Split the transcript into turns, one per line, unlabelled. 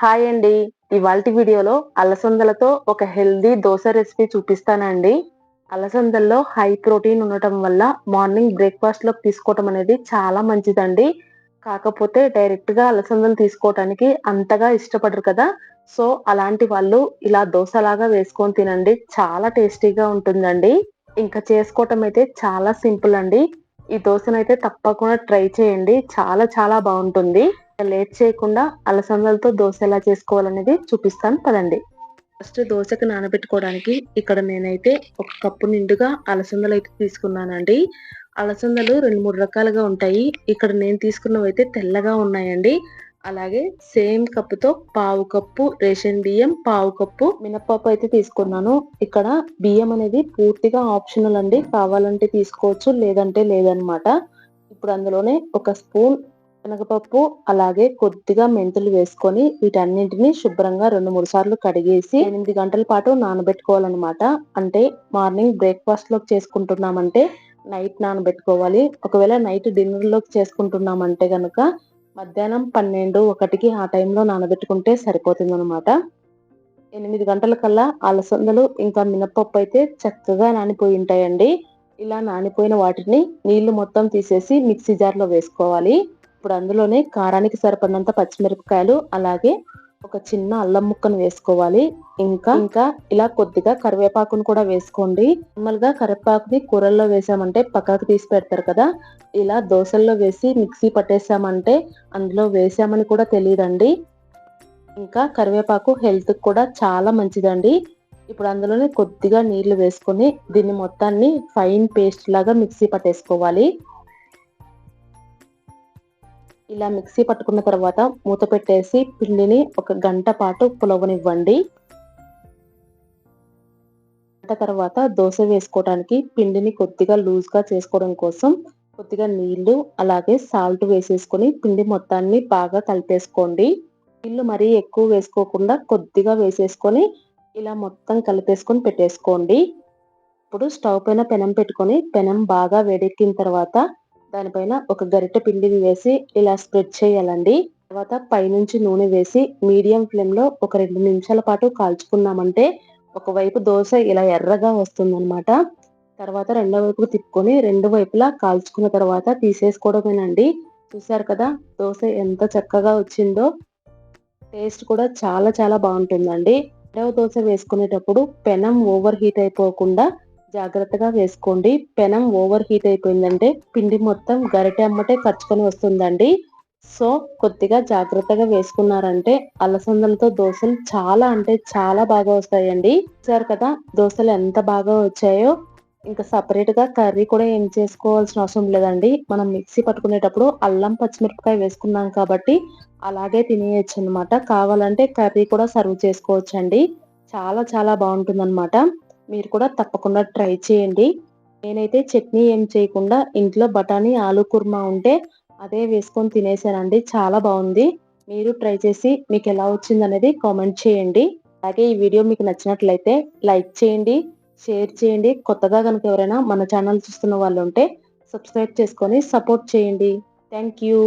Hi అండి. ఇవాళ వీడియోలో అలసందలతో ఒక హెల్దీ దోశ రెసిపీ చూపిస్తానండి. అలసందల్లో హై ప్రోటీన్ ఉండటం వల్ల మార్నింగ్ బ్రేక్ఫాస్ట్లో తీసుకోవటం అనేది చాలా మంచిదండి. కాకపోతే డైరెక్ట్గా అలసందలు తీసుకోవటానికి అంతగా ఇష్టపడరు కదా. సో అలాంటి వాళ్ళు ఇలా దోశలాగా వేసుకొని తినండి. చాలా టేస్టీగా ఉంటుందండి. ఇంకా చేసుకోవటం అయితే చాలా సింపుల్ అండి. ఈ దోశనైతే తప్పకుండా ట్రై చేయండి. చాలా చాలా బాగుంటుంది. లేట్ చేయకుండా అలసందలతో దోశ ఎలా చేసుకోవాలనేది చూపిస్తాను. పదండి. ఫస్ట్ దోశకు నానబెట్టుకోవడానికి ఇక్కడ నేనైతే ఒక కప్పు నిండుగా అలసందలు అయితే తీసుకున్నానండి. అలసందలు రెండు మూడు రకాలుగా ఉంటాయి. ఇక్కడ నేను తీసుకున్నవి అయితే తెల్లగా ఉన్నాయండి. అలాగే సేమ్ కప్పుతో పావు కప్పు రేషన్ బియ్యం పావు కప్పు మినప్పప్పు అయితే తీసుకున్నాను. ఇక్కడ బియ్యం అనేది పూర్తిగా ఆప్షనల్ అండి. కావాలంటే తీసుకోవచ్చు లేదంటే లేదనమాట ఇప్పుడు అందులోనే ఒక స్పూన్ శనగపప్పు అలాగే కొద్దిగా మెంతులు వేసుకొని వీటన్నింటిని శుభ్రంగా రెండు మూడు సార్లు కడిగేసి ఎనిమిది గంటల పాటు నానబెట్టుకోవాలన్నమాట. అంటే మార్నింగ్ బ్రేక్ఫాస్ట్లోకి చేసుకుంటున్నామంటే నైట్ నానబెట్టుకోవాలి. ఒకవేళ నైట్ డిన్నర్లోకి చేసుకుంటున్నామంటే కనుక మధ్యాహ్నం పన్నెండు ఒకటికి ఆ టైంలో నానబెట్టుకుంటే సరిపోతుంది అనమాట ఎనిమిది గంటల కల్లా అలసందలు ఇంకా మినపప్పు అయితే చక్కగా నానిపోయి ఉంటాయండి. ఇలా నానిపోయిన వాటిని నీళ్ళు మొత్తం తీసేసి మిక్సీ జార్లో వేసుకోవాలి. ఇప్పుడు అందులోనే కారానికి సరిపడినంత పచ్చిమిరపకాయలు అలాగే ఒక చిన్న అల్లం ముక్కను వేసుకోవాలి. ఇంకా ఇంకా ఇలా కొద్దిగా కరివేపాకును కూడా వేసుకోండి. నార్మల్గా కరివేపాకుని కూరల్లో వేసామంటే పక్కకు తీసి పెడతారు కదా ఇలా దోశల్లో వేసి మిక్సీ పట్టేసామంటే అందులో వేసామని కూడా తెలియదండి. ఇంకా కరివేపాకు హెల్త్ కూడా చాలా మంచిదండి. ఇప్పుడు అందులోనే కొద్దిగా నీళ్ళు వేసుకొని దీన్ని మొత్తాన్ని ఫైన్ పేస్ట్ లాగా మిక్సీ పట్టేసుకోవాలి. ఇలా మిక్సీ పట్టుకున్న తర్వాత మూత పెట్టేసి పిండిని ఒక గంట పాటు పులవనివ్వండి. గంట తర్వాత దోశ వేసుకోవడానికి పిండిని కొద్దిగా లూజ్గా చేసుకోవడం కోసం కొద్దిగా నీళ్ళు అలాగే సాల్ట్ వేసేసుకొని పిండి మొత్తాన్ని బాగా కలిపేసుకోండి. నీళ్ళు మరీ ఎక్కువ వేసుకోకుండా కొద్దిగా వేసేసుకొని ఇలా మొత్తం కలిపేసుకొని పెట్టేసుకోండి. ఇప్పుడు స్టవ్ పైన పెనం పెట్టుకొని పెనం బాగా వేడెక్కిన తర్వాత దానిపైన ఒక గరిటె పిండిని వేసి ఇలా స్ప్రెడ్ చేయాలండి. తర్వాత పైనుంచి నూనె వేసి మీడియం ఫ్లేమ్లో ఒక రెండు నిమిషాల పాటు కాల్చుకున్నామంటే ఒకవైపు దోశ ఇలా ఎర్రగా వస్తుందన్నమాట. తర్వాత రెండో వైపు తిప్పుకొని రెండు వైపులా కాల్చుకున్న తర్వాత తీసేసుకోవడమేనండి. చూసారు కదా దోశ ఎంత చక్కగా వచ్చిందో. టేస్ట్ కూడా చాలా చాలా బాగుంటుందండి. రెండవ దోశ వేసుకునేటప్పుడు పెనం ఓవర్ హీట్ అయిపోకుండా జాగ్రత్తగా వేసుకోండి. పెనం ఓవర్ హీట్ అయిపోయిందంటే పిండి మొత్తం గరిటె అమ్మటే కరుచుకొని వస్తుందండి. సో కొద్దిగా జాగ్రత్తగా వేసుకున్నారంటే అలసందలతో దోశలు చాలా అంటే చాలా బాగా వస్తాయండి. చూసారు కదా దోశలు ఎంత బాగా వచ్చాయో. ఇంకా సపరేట్గా కర్రీ కూడా ఏం చేసుకోవాల్సిన అవసరం లేదండి. మనం మిక్సీ పట్టుకునేటప్పుడు అల్లం పచ్చిమిరపకాయ వేసుకున్నాం కాబట్టి అలాగే తినేయచ్చు అనమాట కావాలంటే కర్రీ కూడా సర్వ్ చేసుకోవచ్చండి. చాలా చాలా బాగుంటుంది అనమాట మీరు కూడా తప్పకుండా ట్రై చేయండి. నేనైతే చట్నీ ఏం చేయకుండా ఇంట్లో బఠానీ ఆలు కుర్మా ఉంటే అదే వేసుకొని తినేసానండి చాలా బాగుంది. మీరు ట్రై చేసి మీకు ఎలా వచ్చింది అనేది కామెంట్ చేయండి. అలాగే ఈ వీడియో మీకు నచ్చినట్లయితే లైక్ చేయండి షేర్ చేయండి. కొత్తగా కనుక ఎవరైనా మన ఛానల్ చూస్తున్న వాళ్ళు ఉంటే సబ్స్క్రైబ్ చేసుకొని సపోర్ట్ చేయండి. Thank you.